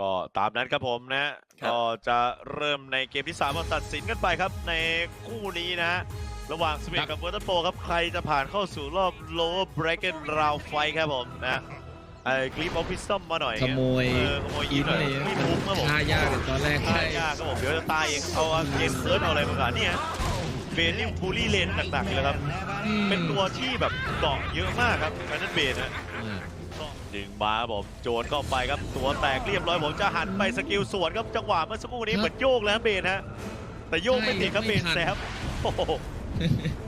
ก็ตามนั้นครับผมนะครับก็จะเริ่มในเกมที่3มาตัดสินกันไปครับ ในคู่นี้นะฮะระหว่างสเปนกับเวอร์ตันโปครับ ใครจะผ่านเข้าสู่รอบ lower bracket round fight ครับผมนะไอ้กรีฟออฟฟิศซัมมาหน่อยขโมยเออขโมยอินหน่อยเลยไม่คุ้มครับผมฆ่ายากเลยตอนแรกฆ่าใช่ยากครับผมเดี๋ยวจะตายเองเอาอาเกนเซิร์ชเอาอะไรมาก่อนเนี่ยเบนนี่บูลลี่เลนหนักๆเลยครับอืมเป็นตัวที่แบบเกาะเยอะมากครับแฟนนันเบนนะอ่า ดึงมาครับผมโจนเข้าไปครับตัวแตกเรียบร้อยผมจะหันไปสกิลสวนครับจังหวะเมื่อสักครู่นี้เหมือนโยกแล้วเบนฮะแต่โยกไม่ติดครับเบนแซฟโอ้โห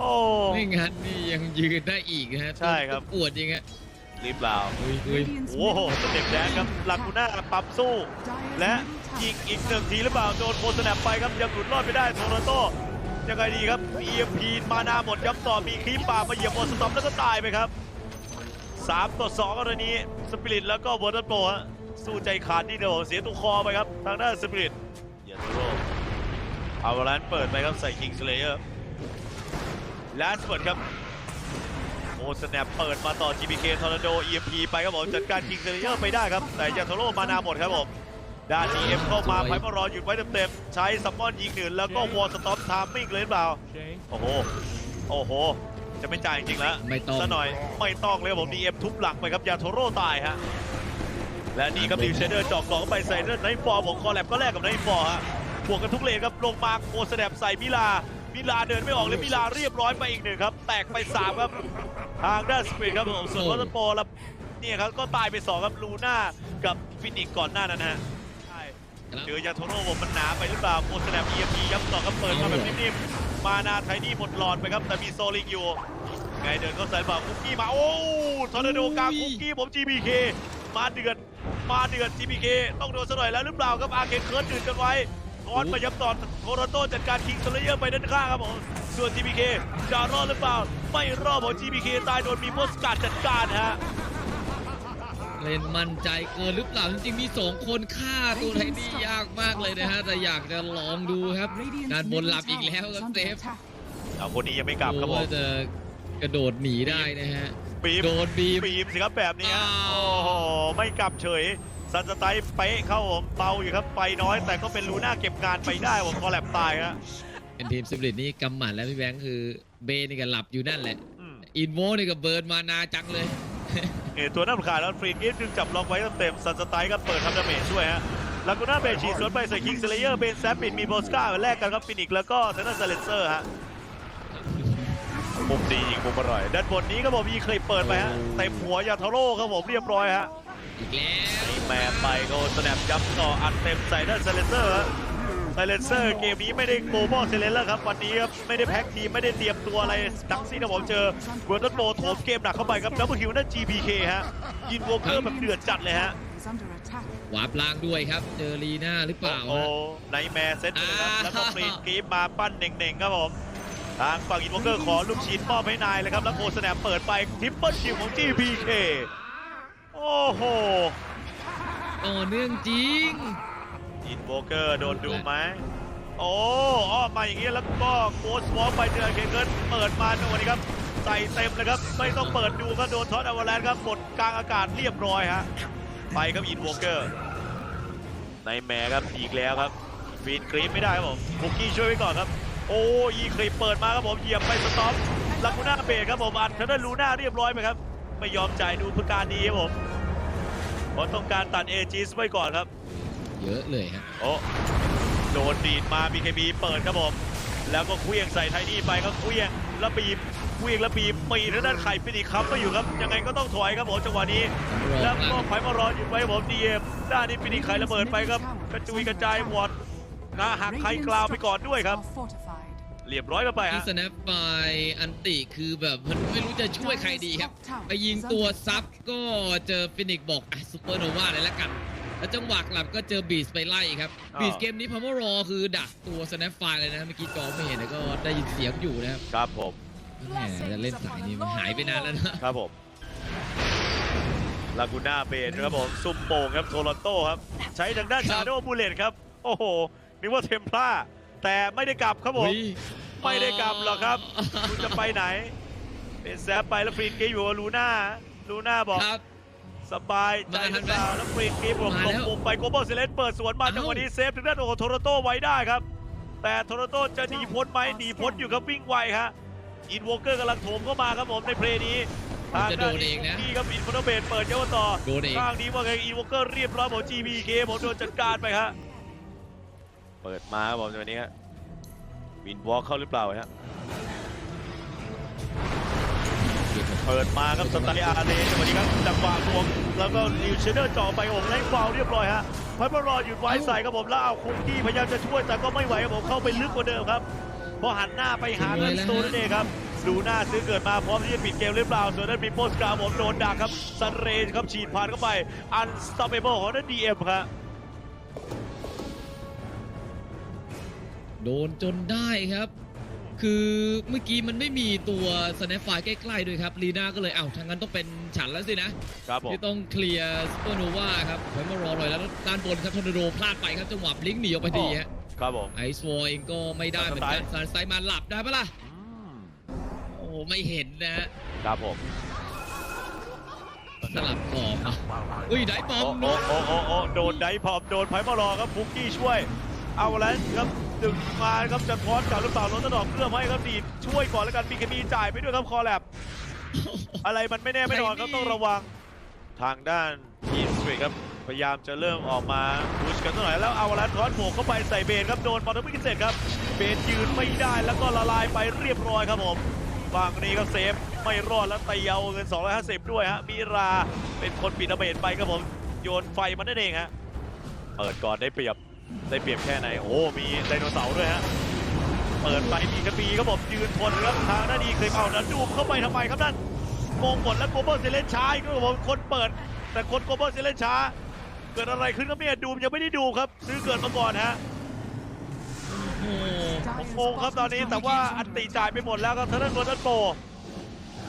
โอ้ไม่งั้นนี่ยังยืนได้อีกนะฮะใช่ครับปวดจริงฮะรีบลาวอุ้ยอุ้ยโอ้โหสเต็ปแดนครับลากูน่าปั๊มสู้ และยิงอีกหนึ่งทีหรือเปล่าโดนโคสแนปไปครับยังหลุดรอดไปได้โทโรโตยังไงดีครับ EMP มานาหมดยับต่อมีครีปป่ามาเหยียบบนสตอมแล้วก็ตายไปครับ 3 ต่อ2กรณีสปิริตแล้วก็เวอร์ตันโปรฮะสู้ใจขาดที่เดียวเสียตัวคอไปครับ ทางด้านสปิริตเยนโรอาวาลันเปิดไปครับใส่คิงสเลเยอร์แลสเปิดครับโอ้สแนปเปิดมาต่อ GPK ทอร์นาโด EMP ไปครับผมจัดการคิงสเลเยอร์ไปได้ครับ แต่ยันโทโร่มานาหมดครับผมด้าน DM เข้ามาไพ่มารอหยุดไว้เต็มๆใช้ซัมมอนยิงหนึ่งแล้วก็วอลสต็อปทามมิ่งเลยเปล่าโอ้โหโอ้โห จะไม่จ่ายจริงๆแล้วไม่ต้องซะหน่อยไม่ต้องเลยครับผม DM ทุบหลังไปครับยาโทโร่ตายฮะและนี่ครับดิวเชเดอร์จอกกล่องเข้าไปใส่เลือดไนท์ฟอร์ผมคอแลบก็แลกกับไนท์ฟอร์ฮะบวกกันทุกเลนครับลงมาโคสแนปใส่มิลามิลาเดินไม่ออกเลยมิลาเรียบร้อยไปอีกหนึ่งครับ แตกไปสามครับทางด้านสปริตครับผมส่วนโอ้วอลเลย์บอลแล้วเนี่ยครับก็ตายไปสองครับลูน่ากับฟินิกซ์ก่อนหน้านั้นฮะใช่เจอยาโทโร่ผมมันหนาไปหรือเปล่าโคสแนป EMP ย้ำต่อครับเปิดมาแบบนิ่มๆ มานาไทนี่หมดหลอดไปครับ แต่มีโซลิงอยู่ ไงเดินเข้าใส่บ่าคุกกี้มา โอ้ทอร์นาโดกลางคุกกี้ผม GBK มาเดือดมาเดือด GBK ต้องโดนซะหน่อยแล้วหรือเปล่าครับอาเคนเคิร์ดดื่นกันไว้ก้อนมาย้ำต่อโทโรโตจัดการคิงสเลเยอร์ไปด้านข้างครับผมส่วน GBK จะรอดหรือเปล่า ไม่รอดผม GBK ตายโดนมีโพสการ์ดจัดการฮะ เล่นมั่นใจเกินหรือเปล่าจริงๆมีสองคนฆ่าตัวไทนี่ยากมากเลยนะฮะแต่อยากจะลองดูครับด้านบนหลับอีกแล้วครับเซฟเอาคนนี้ยังไม่กลับครับผมว่าจะกระโดดหนีได้นะฮะปีบโดนบีบบีมสิครับแบบนี้ฮะอ้าวโอ้โหไม่กลับเฉยซันสไตล์เป๊ะเข้าผมเบาอยู่ครับไปน้อย แต่ก็เป็นลูน่าเก็บงานไปได้ผมคอแลบตายฮะเป็นทีมสปริตนี่กำหมัดแล้วพี่แบงค์คือเบย์นี่ก็หลับอยู่นั่นแหละอืมอินโวนี่ก็เบิร์นมานาจังเลย เออตัวน่ารำคาญแล้วฟรีกิฟจึงจับล็อกไว้เต็มๆซันสไตล์ก็เปิดทำดาเมจช่วยฮะลากูน่าเบชีสวนไปใส่คิงสเลเยอร์เบนแซปปิดมีโบสกาแลกกันครับฟินิกซ์แล้วก็เซนต์เซเลนเซอร์ฮะมุมดียิงมุมอร่อยด้านบนนี้ก็บอกมีเคยเปิดไปฮะเต็มหัวยาทาโร่ครับผมเรียบร้อยฮะอีกแล้วนี่แม่ไปก็สแนปยับต่ออัดเต็มใส่ด้านเซเลนเซอร์ฮะ ไซเลนเซอร์เกมนี้ไม่ได้โกลบอลเซเลนแล้วครับวันนี้ครับไม่ได้แพ็กทีมไม่ได้เตรียมตัวอะไรทั้งสิ้นนะผมเจอเวิร์ดโบโถมเกมหนักเข้าไปครับดับเบิลคิวนั่น GPK ฮะยินโวเกอร์แบบเดือดจัดเลยฮะวาร์ปล่างด้วยครับเจอลีน่าหรือเปล่าโอ้ฮะไนแมร์เซตเลยครับอ่าแล้วก็ฟรีดกรีฟมาปั้นเน่งๆครับผมทางฝั่งอินโวเกอร์ขอลูกชิ้นมอบให้นายเลยครับ แล้วโคสแนปเปิดไปทริปเปิลคิวของ GPK โอ้โหต่อเนื่องจริง อินโวเกอร์โดนดูไหมโอ้อ้อมมาอย่างนี้แล้วก็โคสวอลไปเจอเคเกิลเปิดมาจังหวะนี้ครับใส่เต็มเลยครับ ไม่ต้องเปิดดูครับโดนท็อตอวาแลนครับหมดกลางอากาศเรียบร้อยฮะไปครับอินโวเกอร์ ในแมครับอีกแล้วครับฟีนกรีฟไม่ได้ครับผมบุกกี้ช่วยไว้ก่อนครับ โอ้ยีคลิปเปิดมาครับผมเหยียบไปสต็อปลากูน่าเบรกครับผมอัดเทนเนอร์ลูน่าเรียบร้อยไหมครับ ไม่ยอมจ่ายดูเพื่อการดีครับผมเพราะต้องการตัดเอจิสไว้ก่อนครับ เยอะเลยฮะโอ้โดนดีดมา BKB เปิดครับผม แล้วก็เคลี้ยงใส่ไทนี่ไปก็เคลี้ยงแล้วบีบเคลี้ยงแล้วบีบปีทางด้านไข่ฟินิกครับไม่อยู่ครับ ยังไงก็ต้องถอยครับผมจังหวะนี้รอแล้วคก็รับไฟมารออยู่ไว้ครับผมดีเอ็มด้านนี้ฟินิกไข่ระเบิดไปครับกระจุยกระจายวอดนะหักไข่กลาวไปก่อนด้วยครับเรียบร้อยกันไปที่ฮะสแนปไปอันติคือแบบมันไม่รู้จะช่วยใครดีครับ ไปยิงตัวซับก็เจอฟินิกซ์บอกอะซูเปอร์โนวาเลยละกัน แล้วจังหวะกลับก็เจอบีสไปไล่ครับบีสเกมนี้พามารอคือดักตัวสแนปไฟเลยนะเมื่อกี้จอไม่เห็นแต่ก็ได้ยินเสียงอยู่นะครับครับผมแหมจะเล่นสายนี้มันหายไปนานแล้วนะครับผมลากูน่าเบนครับผมซุ่มโป่งครับโทรอนโตครับ ใช้ทางด้านชาโดว์บูเลตครับ โอ้โหนึกว่าเทมพลาแต่ไม่ได้กลับครับผม อุ๊ยไม่ได้กลับหรอกครับ คุณจะไปไหน เป็นแซฟไปแล้วฟรีนเกย์อยู่กับลูน่าลูน่าบอก ครับ สสบายใจหรือเปล่าแล้วฟรีคีบหลบมาหลแล้บวมุมไปโกโบเซเลนเปิดสวนมาเอ้าจังหวะนี้เซฟทางด้านของโทโรโตไว้ได้ครับ แต่โทโรโตจะหนีพ้นไหมหนีพ้นอยู่ครับวิ่งไวฮะอินวอเกอร์กำลังโถมเข้ามาครับผมในเพลย์นี้มันจะโดนเองนะนี่ครับอินฟอนเบนเปิดเยาวต่อโดนเองข้างนี้ว่าไงอินวอเกอร์เรียบร้อยผม GBK ผมโดนจัดการไปฮะเปิดมาครับผมจังหวะนี้ฮะวินวอล์กเข้าหรือเปล่าฮะ เปิดมาครับสไตล์อาร์เรสวัสดีครับจังหวะรวมแล้วก็ลิวเชเดอร์จ่อไปโอ่งไล่ฟาวล์เรียบร้อยฮะพัดบอลรอหยุดไว้ใส่ครับผมแล้วเอาคุกกี้พยายามจะช่วยแต่ก็ไม่ไหวครับผมเข้าไปลึกกว่าเดิมครับพราะหันหน้าไปหาเงินสโตนนั่นเองครับดูหน้าซื้อเกิดมาพร้อมที่จะปิดเกมหรือเปล่า ส่วนนั้นมีโปสกาผมโดนดักครับซันเรนครับฉีดผ่านเข้าไปอันสตอปเปเบิลของนั่นดีเอ็มครับโดนจนได้ครับ คือเมื่อกี้มันไม่มีตัวสแนปไฟใกล้ๆด้วยครับลีน่าก็เลยเอ้าทางนั้นต้องเป็นฉันแล้วสินะครับผมที่ต้องเคลียร์สเปอร์โนวาครับไว้มารอหน่อยแล้วด้านบนครับทอร์นาโดพลาดไปครับจังหวะบลิงก์หนีออกไปดีฮะครับผมไอซ์วอร์เองก็ไม่ได้เหมือนกันซานสไตล์มาหลับได้ปะล่ะโอ้ไม่เห็นนะฮะครับผมสลับกรอบอะอุ้ยได้บอมโอ้โอ้โอ้โอ้โดนไดพอมโดนไพ่บอลรอครับฟุกกี้ช่วยเอาแล้วครับ ดึงมาครับจะทอนกลับหรือเปล่าโรนตดอกเคลื่อนให้ครับดีดช่วยก่อนแล้วกันมีเคมีจ่ายไปด้วยครับคอแลบอะไรมันไม่แน่ไม่นอนครับต้องระวัง ทางด้านทีมสตรีทครับพยายามจะเริ่มออกมาพุชกันสักหน่อยแล้วเอาแล้วทอนโผล่เข้าไปใส่เบนครับโดนบอลทวิกเสร็จครับเบนยืนไม่ได้แล้วก็ละลายไปเรียบร้อยครับผมฝั่งนี้ครับเซฟไม่รอดแล้วตีเอาเงิน 250 ด้วยฮะมิราเป็นคนปิดระเบิดไปครับผมโยนไฟมันนั่นเองฮะเปิดก่อนได้เปรียบ ได้เปรียบแค่ไหน โอ้ มีไดโนเสาร์ด้วยฮะ เปิดไปมีกระปีครับผมยืนทนครับทางด้านดีเคยเอาแล้วดูเข้าไปทำไมครับนั่นงงหมดแล้วโกลบอลเซเลนช้าอีก็ผมคนเปิด แต่คนโกลบอลเซเลนช้า เกิดอะไรขึ้นครับเนี่ยดูมยังไม่ได้ดูครับ ซื้อเกิดมาก่อนฮะโอ้ผมงงครับตอนนี้แต่ว่าอันติจ่ายไปหมดแล้วครับทางด้านโรนัลโต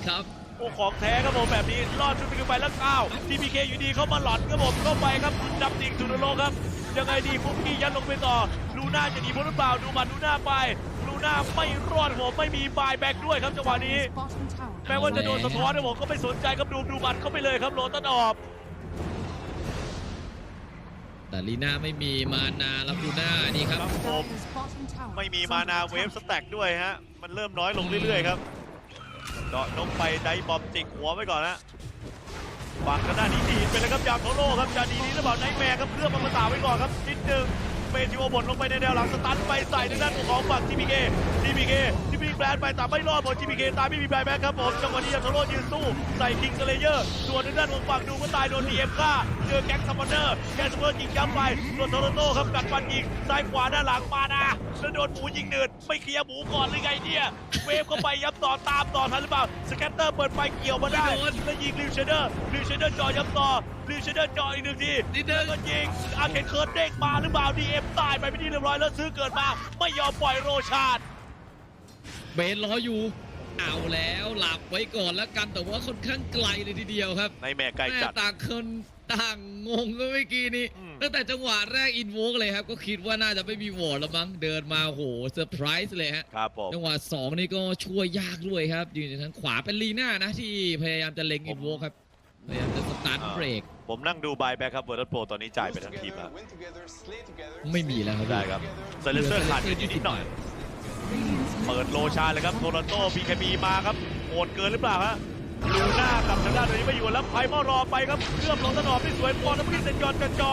ครับโอ้ของแท้ครับผมแบบนี้รอดชุดขึ้นไปแล้วก้าวทีพีเคอยู่ดีเข้ามาหลอนครับผมเข้าไปครับดับจิงสุดนรกครับ ยังไงดีฟุกกี้ยัดลงไปต่อลูน่าจะหนีพ้นหรือเปล่าดูหมัดลูน่าไปลูน่าไม่รอดผมไม่มีบายแบ็กด้วยครับจังหวะนี้แม้ว่าจะโดนสะท้อนนะผมก็ไม่สนใจครับดูดูหมัดเข้าไปเลยครับโรตันออบแต่ลีน่าไม่มีมานาแล้วลูน่านี่ครับครับผมไม่มีมานาเวฟสแต็กด้วยฮะ มันเริ่มน้อยลงเรื่อยๆครับเดาะนกไปไดบอมจิกหัวไว้ก่อนนะ บังกระด้านี้ดีดไปเลยครับยางโคโลครับจะดีนี้หรือเปล่าไนท์แมร์ครับเครื่องมามาตาไว้ก่อนครับนิดนึง เมทิโอบดลงไปในแนวหลังสตันไปใส่ในด้านของฝั่งทีพีเคทีพีเคทีพีแบรนด์ไปแต่ไม่รอดบนทีพีเคตายไม่มีแบรนด์แบ็คครับผมจังหวะนี้ยางโทโร่ยืนสู้ใส่คิงสเลเยอร์ส่วนในด้านของฝั่งดูก็ตายโดนดีเอ็มฆ่าเจอแก๊งซัมมอนเนอร์แก๊งซัมมอนเนอร์ยิงย้ำไปส่วนโทโรโต้ครับกัดฟันยิงซ้ายขวาด้านหลังมานะแล้วโดนหมูยิงเดือดไม่เคลียร์หมูก่อนหรือไงเนี่ยเวฟเข้าไปย้ำต่อตามต่อทันหรือเปล่าสแกตเตอร์เปิดไฟเกี่ยวมาได้ไม่โดนแล้วยิงลิวเชเดอร์ลิวเชเดอร์จ่อย้ำต่อลิวเชเดอร์จ่ออีกหนึ่งทีนิดนึง แล้วก็ยิงอาเคนเคิร์ดเด้งมาหรือเปล่าดีเอ็มตายไปไม่ที่เรียบร้อยแล้วซื้อเกิดมา ไม่ยอมปล่อยโรชาด เบนรออยู่ เอาแล้วหลับไว้ก่อนแล้วกันแต่ว่าค่อนข้างไกลเลยทีเดียวครับในแม่ไกลแม่จัด ต่างคนต่างงงก็เมื่อกี้นี้อืม ตั้งแต่จังหวะแรกอินโวกเลยครับ ก็คิดว่าน่าจะไม่มีวอร์ดแล้วมั้งเดินมาโหเซอร์ไพรส์เลยฮะ ครับผม จังหวะสองนี่ก็ช่วยยากด้วยครับ ยืนอยู่ทางขวาเป็นลีน่านะที่พยายามจะเล็งอินโวครับพยายามจะส ตาร์ทเบรก ผมนั่งดูบายแบ็คครับเวอร์ตโปรตอนนี้จ่ายไปทั้งทีมแล้วไม่มีแล้วครับได้ครับไซเลนเซอร์ขาดอยู่นิดหน่อย เปิดโลชาเลยครับโทรอนโตพีเคบีมาครับโหดเกินหรือเปล่าฮะลูน่ากับทางด้านนี้ไม่อยู่แล้วไพมอรอไปครับเครื่องลงสนอมที่สวยพอแล้วไม่ได้เซ็นยอดกระจอ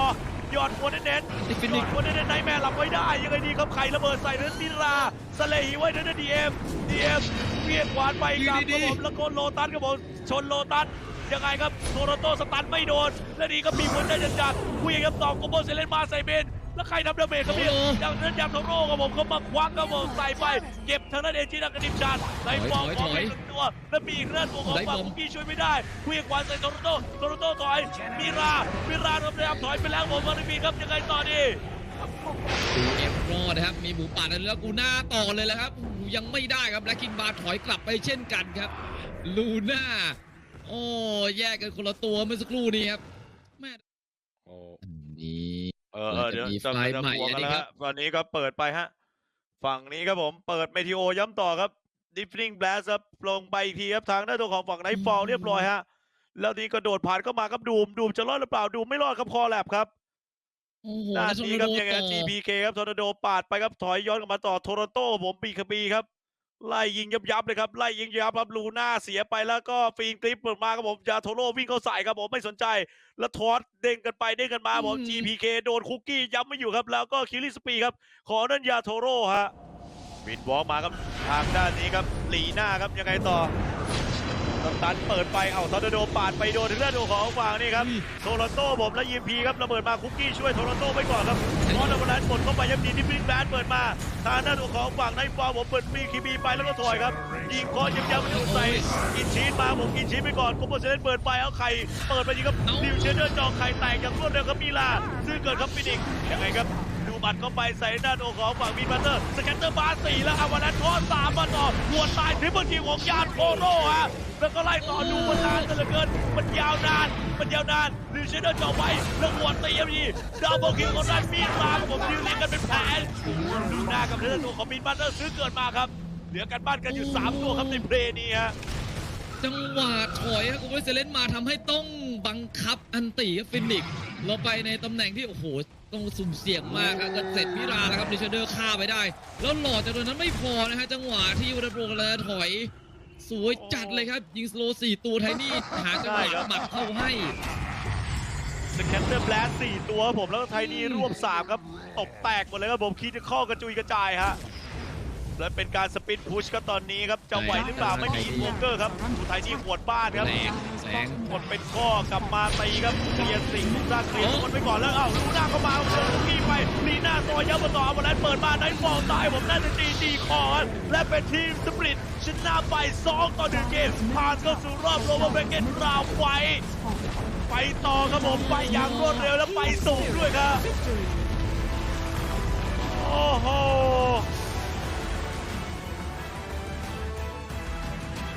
หยอดหัวเน้นไอ้ฟิๆหยนิอกดหัวเน้นๆไนท์แมร์หลับไว้ได้ ยังไงดีครับไข่ระเบิดใส่นั้นมิราสเลฮีไว้นั้นดีเอ็มดีเอ็มเวียนขวานไปกลับครับผมแล้วก็โลตัสครับผมชนโลตัส ยังไงครับโทรโตสตันไม่โดน และนี่ก็มีหัวใจจัดๆคุยกับต่อโกโบเซเลนมาใส่เบนแล้วใครทำดาเมจครับเนี่ยอย่างนั้นยามโทโร่ครับผมเขามาควักครับผมใส่ไป เก็บทางด้านเอจินักกระดิมชาติใส่ฟองของเป็นหนึ่งตัว แล้วมีอีกด้านตัวของฝั่งคุกกี้ช่วยไม่ได้คุยกับขวานใส่โทรโตโทรโตถอยมิรามิราพยายามถอยไปแล้วผมมาริมีครับยังไงต่อดีดูเอฟรอดนะครับ มีหมูป่าแล้วกูหน้าต่อเลยแล้วครับโอ้โหยังไม่ได้ครับและคินบาร์ถอยกลับไปเช่นกันครับ ลูน่า โอ้แยกกันคนละตัวเมื่อสักครู่นี้ครับแม่อันนี้ เออเออเดี๋ยวจะมีจะไฟล์จะใหม่บวกกันแล้วอันนี้ครัฮะบวันนี้ก็เปิดไปฮะ ฝั่งนี้ครับผมเปิดเมทิโอย้ำต่อครับดิฟฟิงแบลสครับลงไปอีกทีครับทางด้านตัวของฝั่งไนท์ฟอลเรียบร้อยฮะ แล้วนี่กระโดดผ่านเข้ามาครับดูมดูมจะรอดหรือเปล่าดูมไม่รอดครับคอแลบครับ โอ้โหด้านแล้วนี้ครับโทยังไงต่อ GPK ครับทอร์นาโดปาดไปครับถอยย้อนกลับมาต่อโทรอนโตผมปีคบีครับ ไล่ยิงยับยับๆเลยครับไล่ยิงยับครับลูน่าเสียไปแล้วก็ฟีนกริปเปิดมาครับผมยาโทโร่วิ่งเข้าใส่ครับผมไม่สนใจ แล้วทอสเด้งกันไปเด้งกันมาผม GPK โดนคุกกี้ย้ำไม่อยู่ครับ แล้วก็คิริสปีครับ ขอนั่นยาโทโร่ฮะวินวอล์กมาครับทางด้านนี้ครับหลีหน้าครับยังไงต่อ สตันเปิดไปเอ้าทอร์นาโดปาดไปโดนถึงเลือดของฝั่งนี่ครับโทรอนโตผมและยีพีครับระเบิดมาคุกกี้ช่วยโทรอนโตไว้ก่อนครับเพราะในวันนั้นกดเข้าไปยับยิงที่ฟิงแบนเปิดมาทางด้านของฝั่งในฟอร์ผมเปิดมีคีบีไปแล้วก็ถอยครับยิงคอยับยับไม่ถูกใส่กินชีสมาผมกินชีสไปก่อนโกโบเซเลนเปิดไปเอาไข่เปิดไปยิงครับดิวเชเดอร์จองไข่แตกอย่างรวดเร็วครับมีลาซึ่งเกิดครับฟินิกซ์ยังไงครับดู บัตรเข้าไปใส่ด้านของฝั่งมีบัตเตอร์สแกนเตอร์บาสี่แล้วอวันนั้นทอสามมาต่อหัวตายทริปเปิลคิวของยานโคโร่ฮะแล้วก็ไล่ต่อดูมันนานเหลือเกิน มันยาวนาน มันยาวนานดิเชเดอร์จ่อไว้แล้วหัวตีครับทีดับเบิลคิวของด้านมีดมาครับผมยืนเรียงกันเป็นแผนดูหน้ากับเรื่องตัวของมีนบัตเตอร์ซื้อเกิดมาครับ เหลือกันบ้านกันอยู่ 3 ตัวครับในเพลย์นี้ฮะ จังหวะถอยครับคุณเวสเลนมาทำให้ต้องบังคับอันติครับฟินิกเราไปในตำแหน่งที่โอ้โหต้องสุ่มเสี่ยงมากครับก็เสร็จพิราแล้วครับดิชเดอร์ฆ่าไปได้ แล้วหลอดจากตรงนั้นไม่พอนะฮะจังหวะที่วรโรกำลังจะถอย สวยจัดเลยครับ ยิงสโลว์สี่ตัวไทนี่หาจังหวะหมัดเข้าให้สแกนเตอร์แบลสสี่ตัวครับผมแล้วก็ไทยนี่รวบ3ครับตบแตกหมดเลยครับผมคีจะข้อกระจุยกระจายฮะ และเป็นการสปินพุชก็ตอนนี้ครับจะไหวหรือเปล่าไม่มีอินโวเกอร์ครับอุทัยนี่หวดบ้านครับแสงหมดเป็นข้อกลับมาตีครับเคลียร์สิงห์ด้านเคลียร์คนไปก่อนแล้วเอ้าลูน่าเข้ามาเอาเจอลูกกี้ไปลีหน้าตัวยับมาต่อวันนั้นเปิดบ้านได้ฟองตายผมน่าจะดีดีคอนและเป็นทีมสปริตชนะไปสองต่อหนึ่งเกมผ่านเข้าสู่รอบโรเวอร์เบรกเกนราวไวไปต่อครับผมไปอย่างรวดเร็วและไปสูงด้วยครับ โอ้โห